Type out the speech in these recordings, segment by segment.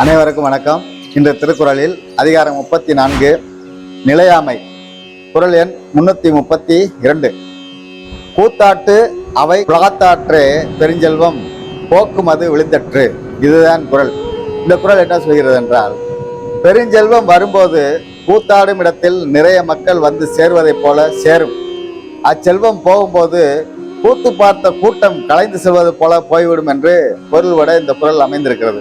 அனைவருக்கும் வணக்கம். இந்த திருக்குறளில் அதிகாரம் முப்பத்தி நான்கு நிலையாமை. குறள் எண் முன்னூத்தி முப்பத்தி இரண்டு. கூத்தாட்டு அவை புலகத்தாற்றே பெருஞ்செல்வம் போக்குமது விழுந்தற்று. இதுதான் குரல் இந்த குறள் என்ன சொல்கிறது என்றால் பெருஞ்செல்வம் வரும்போது கூத்தாடும் இடத்தில் நிறைய மக்கள் வந்து சேர்வதைப் போல சேரும். அச்செல்வம் போகும்போது கூத்து பார்த்த கூட்டம் கலைந்து செல்வது போல போய்விடும் என்று பொருள்பட இந்த குறள் அமைந்திருக்கிறது.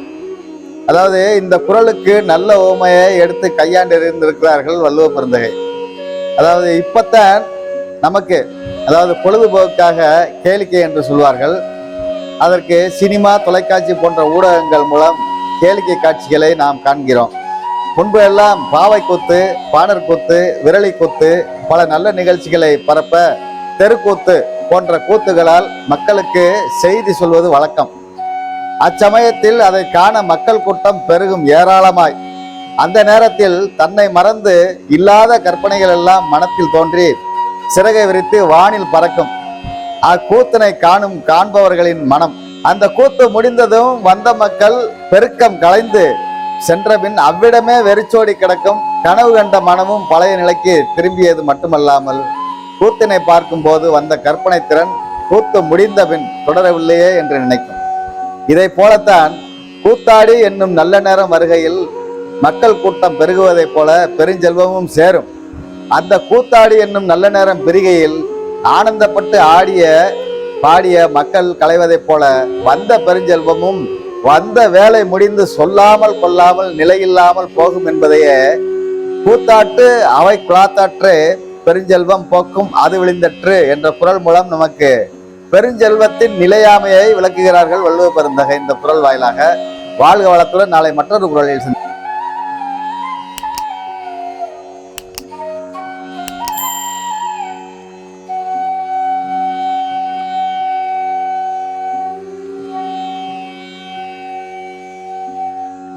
அதாவது இந்த குறளுக்கு நல்ல உவமையை எடுத்து கையாண்டு இருந்திருக்கிறார்கள் வள்ளுவ பெருந்தகை. அதாவது இப்பத்தான் நமக்கு அதாவது பொழுதுபோக்காக கேளிக்கை என்று சொல்வார்கள். அதற்கு சினிமா தொலைக்காட்சி போன்ற ஊடகங்கள் மூலம் கேளிக்கை காட்சிகளை நாம் காண்கிறோம். முன்பு எல்லாம் பாவை கூத்து பாணர் கூத்து விரலி கூத்து பல நல்ல நிகழ்ச்சிகளை பரப்ப தெருக்கூத்து போன்ற கூத்துகளால் மக்களுக்கு செய்தி சொல்வது வழக்கம். அச்சமயத்தில் அதை காண மக்கள் கூட்டம் பெருகும் ஏராளமாய். அந்த நேரத்தில் தன்னை மறந்து இல்லாத கற்பனைகள் எல்லாம் மனத்தில் தோன்றி சிறகை விரித்து வானில் பறக்கும். அக்கூத்தனை காணும் காண்பவர்களின் மனம். அந்த கூத்து முடிந்ததும் வந்த மக்கள் பெருக்கம் கலைந்து சென்றபின் அவ்விடமே வெறிச்சோடி கிடக்கும் கனவு கண்ட மனமும் பழைய நிலைக்கு திரும்பியது மட்டுமல்லாமல் கூத்தினை பார்க்கும்போது வந்த கற்பனை திறன் கூத்து முடிந்தபின் தொடரவில்லையே என்று நினைக்கும். இதை போலத்தான் கூத்தாடி என்னும் நல்ல நேரம் வருகையில் மக்கள் கூட்டம் பெருகுவதைப் போல பெருஞ்செல்வமும் சேரும். அந்த கூத்தாடி என்னும் நல்ல நேரம் பெருகையில் ஆனந்தப்பட்டு ஆடிய பாடிய மக்கள் களைவதைப் போல வந்த பெருஞ்செல்வமும் வந்த வேலை முடிந்து சொல்லாமல் கொள்ளாமல் நிலையில்லாமல் போகும் என்பதையே கூத்தாட்டு அவை குலாத்தாற்று பெருஞ்செல்வம் போக்கும் அது விழுந்தற்று என்ற குரல் மூலம் நமக்கு பெருஞ்செல்வத்தின் நிலையாமையை விளக்குகிறார்கள் வள்ளுவ பெருந்தகை. இந்த குரல் வாயிலாக வாழ்க வளத்துடன் நாளை மற்றொரு குரலில் சந்தி-